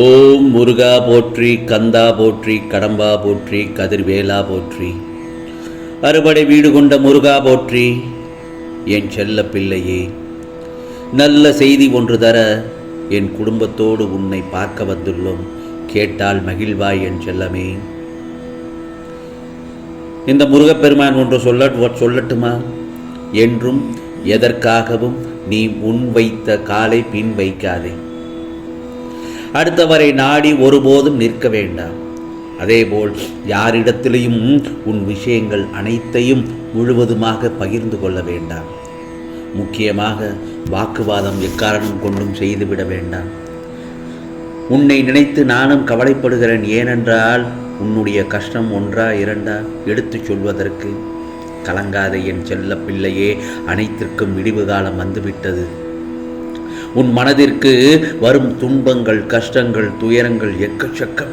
ஓம் முருகா போற்றி கந்தா போற்றி கடம்பா போற்றி கதிர்வேலா போற்றி. அறுபடை வீடு கொண்ட முருகா போற்றி என் செல்ல பிள்ளையே. நல்ல செய்தி ஒன்று தர என் குடும்பத்தோடு உன்னை பார்க்க வந்துள்ளோம் கேட்டால் மகிழ்வாய் என் செல்லமே. இந்த முருகப்பெருமான் ஒன்று சொல்ல சொல்லட்டுமா? என்றும் எதற்காகவும் நீ முன் வைத்த காலை பின் வைக்காதே. அடுத்தவரை நாடி ஒருபோதும் நிற்க வேண்டாம். அதேபோல் யாரிடத்திலையும் உன் விஷயங்கள் அனைத்தையும் முழுவதுமாக பகிர்ந்து கொள்ள வேண்டாம். முக்கியமாக வாக்குவாதம் எக்காரணம் கொண்டும் செய்துவிட வேண்டாம். உன்னை நினைத்து நானும் கவலைப்படுகிறேன் ஏனென்றால் உன்னுடைய கஷ்டம் ஒன்றா இரண்டா எடுத்துச் சொல்வதற்கு. கலங்காத என் செல்ல பிள்ளையே அனைத்திற்கும் விடிவு காலம் வந்துவிட்டது. உன் மனதிற்கு வரும் துன்பங்கள் கஷ்டங்கள் துயரங்கள் எக்கச்சக்கம்.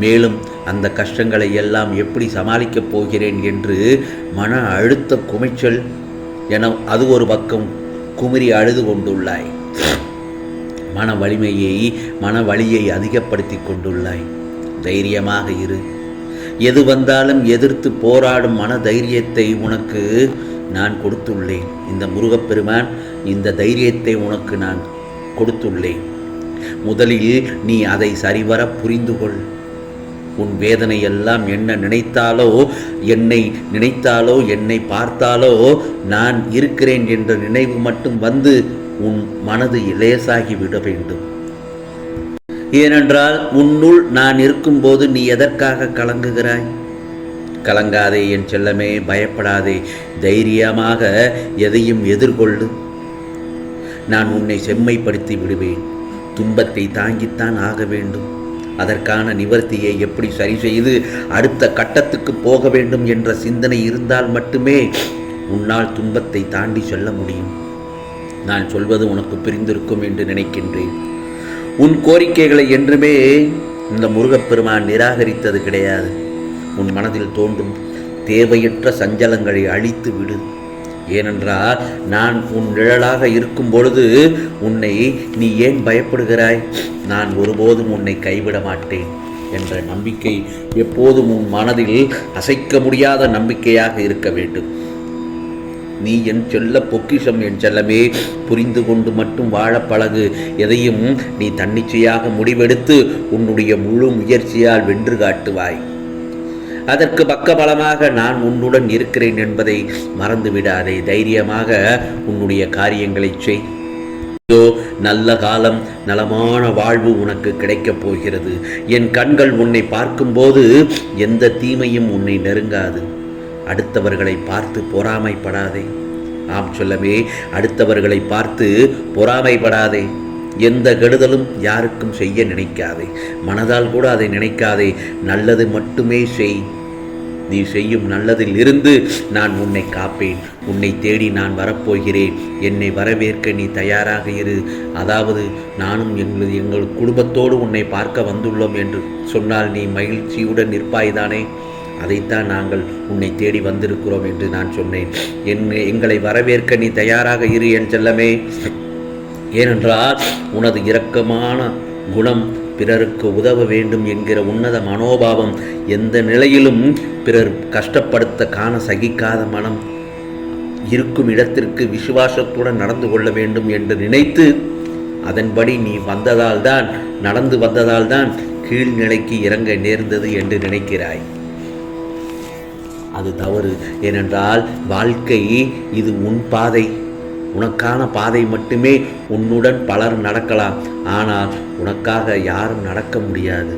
மேலும் அந்த கஷ்டங்களை எல்லாம் எப்படி சமாளிக்கப் போகிறேன் என்று மன அழுத்த குமைச்சல் என அது ஒரு பக்கம் குமரி அழுது கொண்டுள்ளாய். மன வலிமையை மன வலியை அதிகப்படுத்தி கொண்டுள்ளாய். தைரியமாக இரு. எது வந்தாலும் எதிர்த்து போராடும் மன தைரியத்தை உனக்கு நான் கொடுத்துள்ளேன். இந்த முருகப்பெருமான் இந்த தைரியத்தை உனக்கு நான் கொடுத்துள்ளேன். முதலில் நீ அதை சரிவர புரிந்து கொள் உன் வேதனை எல்லாம் என்ன நினைத்தாலோ என்னை நினைத்தாலோ என்னை பார்த்தாலோ நான் இருக்கிறேன் என்ற நினைவு மட்டும் வந்து உன் மனது லேசாகி விட வேண்டும். ஏனென்றால் உன்னுள் நான் இருக்கும்போது நீ எதற்காக கலங்குகிறாய்? கலங்காதே என் செல்லமே பயப்படாதே. தைரியமாக எதையும் எதிர்கொள்ளு. நான் உன்னை செம்மைப்படுத்தி விடுவேன். துன்பத்தை தாங்கித்தான் ஆக வேண்டும். அதற்கான நிவர்த்தியை எப்படி சரி செய்து அடுத்த கட்டத்துக்கு போக வேண்டும் என்ற சிந்தனை இருந்தால் மட்டுமே உன்னால் துன்பத்தை தாண்டி செல்ல முடியும். நான் சொல்வது உனக்கு பிரிந்திருக்கும் என்று நினைக்கின்றேன். உன் கோரிக்கைகளை என்றுமே இந்த முருகப்பெருமான் நிராகரித்தது கிடையாது. உன் மனதில் தோன்றும் தேவையற்ற சஞ்சலங்களை அழித்து விடு. ஏனென்றால் நான் உன் நிழலாக இருக்கும் பொழுது உன்னை நீ ஏன் பயப்படுகிறாய்? நான் ஒருபோதும் உன்னை கைவிட மாட்டேன் என்ற நம்பிக்கை எப்போதும் உன் மனதில் அசைக்க முடியாத நம்பிக்கையாக இருக்க வேண்டும். நீ என் செல்ல பொக்கிஷம் என் செல்லமே புரிந்து கொண்டு மட்டும் வாழ பழகு. எதையும் நீ தன்னிச்சையாக முடிவெடுத்து உன்னுடைய முழு முயற்சியால் வென்று காட்டுவாய். அதற்கு பக்கபலமாக நான் உன்னுடன் இருக்கிறேன் என்பதை மறந்துவிடாதே. தைரியமாக உன்னுடைய காரியங்களை செய். இதோ நல்ல காலம் நலமான வாழ்வு உனக்கு கிடைக்கப் போகிறது. என் கண்கள் உன்னை பார்க்கும்போது எந்த தீமையும் உன்னை நெருங்காது. அடுத்தவர்களை பார்த்து பொறாமைப்படாதே. ஆம் சொல்லவே அடுத்தவர்களை பார்த்து பொறாமைப்படாதே. எந்த கெடுதலும் யாருக்கும் செய்ய நினைக்காதே. மனதால் கூட அதை நினைக்காதே. நல்லது மட்டுமே செய். நீ செய்யும் நல்லதில் இருந்து நான் உன்னை காப்பேன். உன்னை தேடி நான் வரப்போகிறேன். என்னை வரவேற்க நீ தயாராக இரு. அதாவது நானும் எங்கள் எங்கள் குடும்பத்தோடு உன்னை பார்க்க வந்துள்ளோம் என்று சொன்னால் நீ மகிழ்ச்சியுடன் நிற்பாய்தானே? அதைத்தான் நாங்கள் உன்னை தேடி வந்திருக்கிறோம் என்று நான் சொன்னேன். என் எங்களை வரவேற்க நீ தயாராக இரு என் செல்லமே. ஏனென்றால் உனது இரக்கமான குணம் பிறருக்கு உதவ வேண்டும் என்கிற உன்னத மனோபாவம் எந்த நிலையிலும் பிறர் கஷ்டப்படுத்த காண சகிக்காத மனம் இருக்கும் இடத்திற்கு விசுவாசத்துடன் நடந்து கொள்ள வேண்டும் என்று நினைத்து அதன்படி நீ வந்ததால்தான் நடந்து வந்ததால்தான் கீழ்நிலைக்கு இறங்க நேர்ந்தது என்று நினைக்கிறாய். அது தவறு. ஏனென்றால் வாழ்க்கை இது உன் பாதை. உனக்கான பாதை மட்டுமே உன்னுடன் பலர் நடக்கலாம். ஆனால் உனக்காக யாரும் நடக்க முடியாது.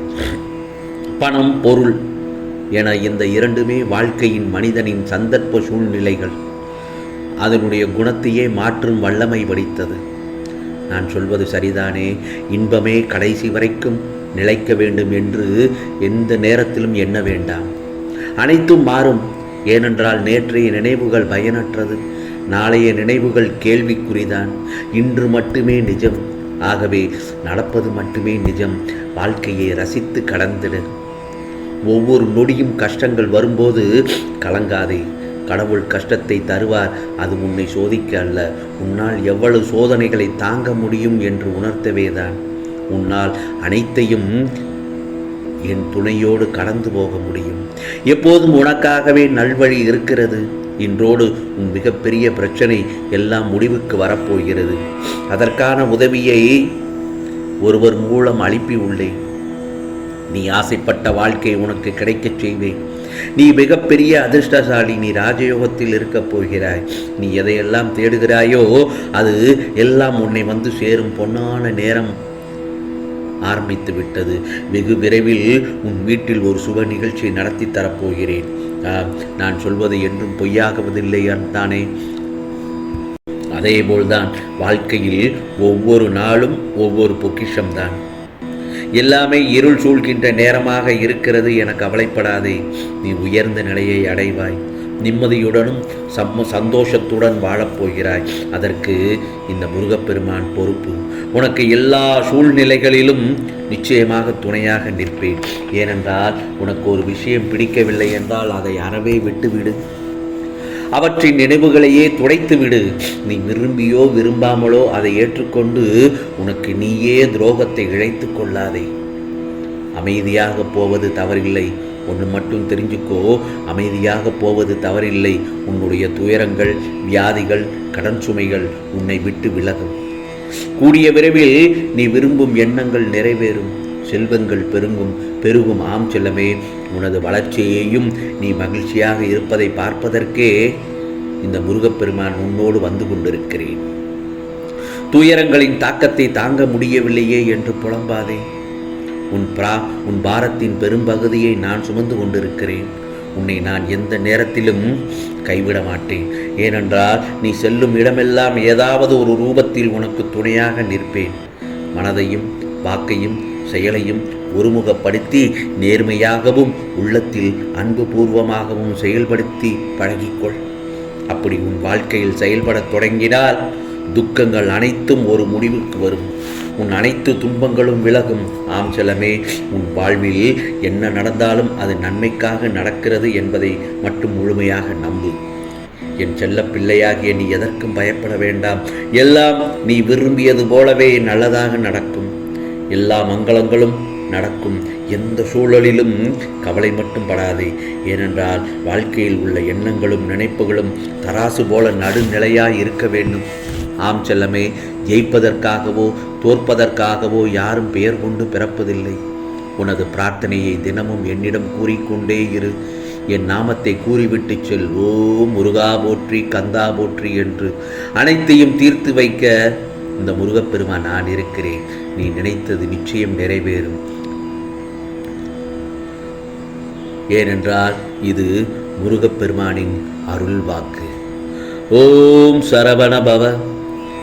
பணம் பொருள் என இந்த இரண்டுமே வாழ்க்கையின் மனிதனின் சந்தர்ப்ப சூழ்நிலைகள். அதனுடைய குணத்தையே மாற்றும் வல்லமை வடித்தது நான் சொல்வது சரிதானே? இன்பமே கடைசி வரைக்கும் நிலைக்க வேண்டும் என்று எந்த நேரத்திலும் எண்ண வேண்டாம். அனைத்தும் மாறும். ஏனென்றால் நேற்றைய நினைவுகள் பயனற்றது. நாளைய நினைவுகள் கேள்விக்குறிதான். இன்று மட்டுமே நிஜம். ஆகவே நடப்பது மட்டுமே நிஜம். வாழ்க்கையை ரசித்து கடந்திடு. ஒவ்வொரு நொடியும் கஷ்டங்கள் வரும்போது கலங்காதே. கடவுள் கஷ்டத்தை தருவார். அது உன்னை சோதிக்க அல்ல. உன்னால் எவ்வளவு சோதனைகளை தாங்க முடியும் என்று உணர்த்தவேதான் உன்னால் அனைத்தையும் என் துணையோடு கடந்து போக முடியும். எப்போதும் உனக்காகவே நல்வழி இருக்கிறது. இன்றோடு உன் மிகப்பெரிய பிரச்சனை எல்லாம் முடிவுக்கு வரப்போகிறது. அதற்கான உதவியை ஒருவர் மூலம் அனுப்பி உள்ளேன். நீ ஆசைப்பட்ட வாழ்க்கை உனக்கு கிடைக்கச் செய்வேன். நீ மிகப்பெரிய அதிர்ஷ்டசாலி நீ ராஜயோகத்தில் இருக்கப் போகிறாய். நீ எதையெல்லாம் தேடுகிறாயோ அது எல்லாம் உன்னை வந்து சேரும் பொன்னான நேரம் ஆரம்பித்து விட்டது. வெகு விரைவில் உன் வீட்டில் ஒரு சுப நிகழ்ச்சியை நடத்தி தரப்போகிறேன். நான் சொல்வது என்றும் பொய்யாகுவதில்லை தானே. அதேபோல்தான் வாழ்க்கையில் ஒவ்வொரு நாளும் ஒவ்வொரு பொக்கிஷம்தான். எல்லாமே இருள் சூழ்கின்ற நேரமாக இருக்கிறது என கவலைப்படாதே. நீ உயர்ந்த நிலையை அடைவாய். நிம்மதியுடனும் சம்ம சந்தோஷத்துடன் வாழப்போகிறாய். அதற்கு இந்த முருகப்பெருமான் பொறுப்பு. உனக்கு எல்லா சூழ்நிலைகளிலும் நிச்சயமாக துணையாக நிற்பேன். ஏனென்றால் உனக்கு ஒரு விஷயம் பிடிக்கவில்லை என்றால் அதை அறவே விட்டுவிடு. அவற்றின் நினைவுகளையே துடைத்து விடு நீ விரும்பியோ விரும்பாமலோ அதை ஏற்றுக்கொண்டு உனக்கு நீயே துரோகத்தை இழைத்து கொள்ளாதே. அமைதியாக போவது தவறில்லை. ஒன்று மட்டும் தெரிஞ்சுக்கோ. அமைதியாக போவது தவறில்லை. உன்னுடைய துயரங்கள் வியாதிகள் கடன் சுமைகள் உன்னை விட்டு விலகும். கூடிய விரைவில் நீ விரும்பும் எண்ணங்கள் நிறைவேறும். செல்வங்கள் பெருங்கும். பெருகும் ஆம் செல்லமே. உனது வளர்ச்சியையும் நீ மகிழ்ச்சியாக இருப்பதை பார்ப்பதற்கே இந்த முருகப்பெருமான் உன்னோடு வந்து கொண்டிருக்கிறேன். துயரங்களின் தாக்கத்தை தாங்க முடியவில்லையே என்று புலம்பாதே. உன் பிரா உன் பாரத்தின் பெரும்பகுதியை நான் சுமந்து கொண்டிருக்கிறேன். உன்னை நான் எந்த நேரத்திலும் கைவிட மாட்டேன். ஏனென்றால் நீ செல்லும் இடமெல்லாம் ஏதாவது ஒரு ரூபத்தில் உனக்கு துணையாக நிற்பேன். மனதையும் வாக்கையும் செயலையும் ஒருமுகப்படுத்தி நேர்மையாகவும் உள்ளத்தில் அன்பு பூர்வமாகவும் செயல்படுத்தி பழகிக்கொள். அப்படி உன் வாழ்க்கையில் செயல்படத் தொடங்கினால் துக்கங்கள் அனைத்தும் ஒரு முடிவுக்கு வரும். உன் அனைத்து துன்பங்களும் விலகும். ஆம் செல்லமே உன் வாழ்வில் என்ன நடந்தாலும் அது நன்மைக்காக நடக்கிறது என்பதை மட்டும் முழுமையாக நம்பு. என் செல்ல பிள்ளையாகிய நீ எதற்கும் பயப்பட வேண்டாம். எல்லாம் நீ விரும்பியது போலவே நல்லதாக நடக்கும். எல்லா மங்களங்களும் நடக்கும். எந்த சூழலிலும் கவலை மட்டும் படாதே. ஏனென்றால் வாழ்க்கையில் உள்ள எண்ணங்களும் நினைப்புகளும் தராசு போல நடுநிலையாய் இருக்க வேண்டும். ஆம் செல்லமே ஜெயிப்பதற்காகவோ தோற்பதற்காகவோ யாரும் பெயர் கொண்டு பிறப்பதில்லை. உனது பிரார்த்தனையை தினமும் என்னிடம் கூறிக்கொண்டே இரு. என் நாமத்தை கூறிவிட்டு செல். ஓ முருகா போற்றி கந்தா போற்றி என்று அனைத்தையும் தீர்த்து வைக்க இந்த முருகப்பெருமான் நான் இருக்கிறேன். நீ நினைத்தது நிச்சயம் நிறைவேறும். ஏனென்றால் இது முருகப்பெருமானின் அருள் வாக்கு ஓம் சரவண பவ